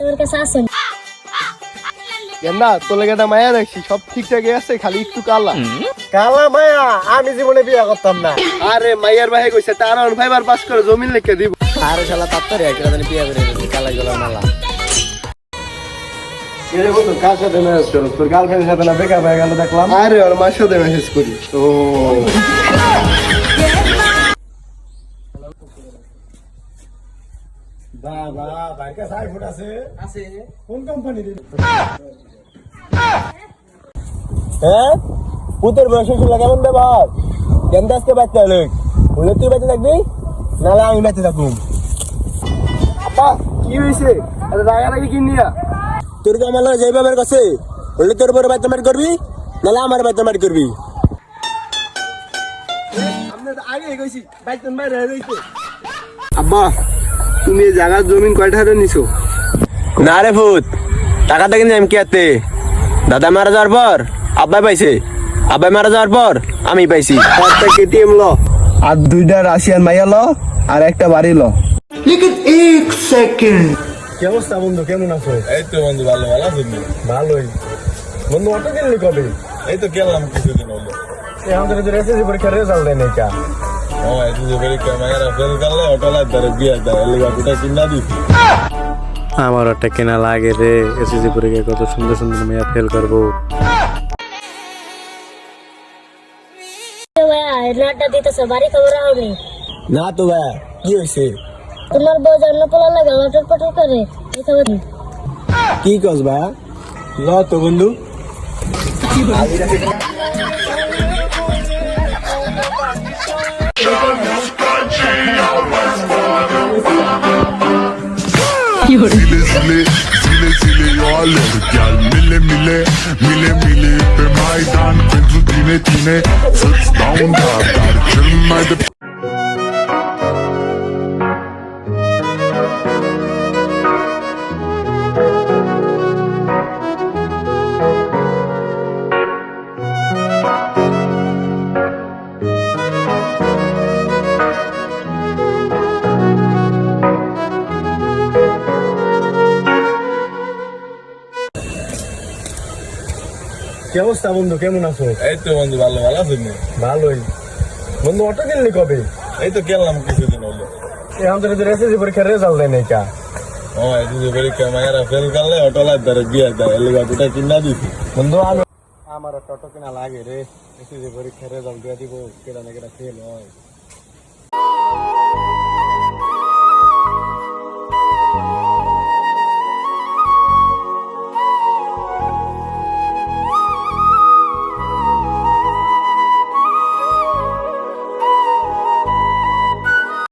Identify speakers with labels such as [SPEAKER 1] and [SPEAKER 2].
[SPEAKER 1] তোর কাছে আসুন
[SPEAKER 2] গেন্দা তোর লেগে একটা মায়া দেখছি সব ঠিকঠাকই আছে খালি একটু কালা।
[SPEAKER 3] কালা মায়া আমি জীবনে বিয়ে করতাম না।
[SPEAKER 2] আরে মাইয়ার ভাই কইছে তার অন ফাইবার পাস করে জমিন লিখে দিব।
[SPEAKER 3] আরে শালা তাত্তারে একটা জানি বিয়ে করে দিয়েছে কালা গলার মালা।
[SPEAKER 2] এরে বন্ধু কার সাথে মেসেজ করো? তোর গার্লফ্রেন্ডের সাথে না বেকার হয়ে গেল দেখলাম। আরে ওর মার সাথে মেসেজ করি। ও।
[SPEAKER 3] বাবা ভাই কাছে আইফোন আছে। আছে। কোন হ্যাঁ পুতের বয়স ব্যবহার বাচ্চা লোক বলে তুই বাচ্চা থাকবি? নাহলে আমি বাচ্চা থাকুম
[SPEAKER 2] আপা কি হয়েছে? আরে রাগারাগি কি নিয়া।
[SPEAKER 3] তোর কি আমার লগে যাইবে আমার কাছে বললে তোর বড় বাচ্চা মার করবি? নাহলে আমার বাচ্চা মার করবি?
[SPEAKER 2] আগে কইছি বাইক তো রইছে আব্বা তুমি এই জায়গার জমিন কয়টা হাতে নিছো?
[SPEAKER 3] না রে ভূত টাকা থেকে আমি কি আতে দাদা মারা যাওয়ার পর আব্বাই পাইছে। আব্বাই মারা যাওয়ার পর আমি পাইছি।
[SPEAKER 2] একটা কেটিএম ল। আর দুইটা রাশিয়ান মাইয়া ল আর একটা বাড়ি ল।
[SPEAKER 3] কি অবস্থা বন্ধু? কেমন আছো?
[SPEAKER 4] এই তো বন্ধু ভালো ভালো আছেন নি?
[SPEAKER 3] ভালোই। বন্ধু অটো কিনলি কবে?
[SPEAKER 4] এই তো গেলাম কিছুদিন হলো।
[SPEAKER 3] এখন তো এসএসসি পরীক্ষার রেজাল্ট দেয় নাই
[SPEAKER 4] ক্যামেরা ফেল করলে ধরে বিয়ে দেয় এলে বাবুটা কিনা দিছি
[SPEAKER 5] আমার ওটা কেনা লাগে রে এসএসসি পরীক্ষায় কত সুন্দর সুন্দর মেয়া ফেল করব
[SPEAKER 1] নাটটা দিতেছে বাড়ি খবর হয়নি
[SPEAKER 3] না তো ভাই কি হয়েছে
[SPEAKER 1] তোমার বউ জন্ম পোলা লাগে লটর পটর করে এই খবর
[SPEAKER 3] কি কস ভাই ল তো বন্ধু Yaşarız kancı yalmaz
[SPEAKER 6] Zile zile zile zile yo alır gel mile mile mile mile. Be maydan kuzu dine dine. Sit down da dar çırmaydı
[SPEAKER 3] কি অবস্থা বন্ধু? কেমন আছো?
[SPEAKER 4] এই তো বন্ধু ভালো ভালো আছি
[SPEAKER 3] ভালোই। বন্ধু অটো কিনলি কবে?
[SPEAKER 4] এই তো গেলাম কিছুদিন হলো।
[SPEAKER 3] এখন তো এসএসসি পরীক্ষার রেজাল্ট দেয় নাই কা?
[SPEAKER 4] ও যে বেরি ক্যামেরা ফেল করলে অটো লাগবে বিয়ে দেয় এলে বাবুটা কিনা দিছি।
[SPEAKER 3] বন্ধু আমি আমার অটো কিনা লাগে রে। এসএসসি পরীক্ষার রেজাল্ট দিয়ে দিব কেটা না কেটা ফেল হয়।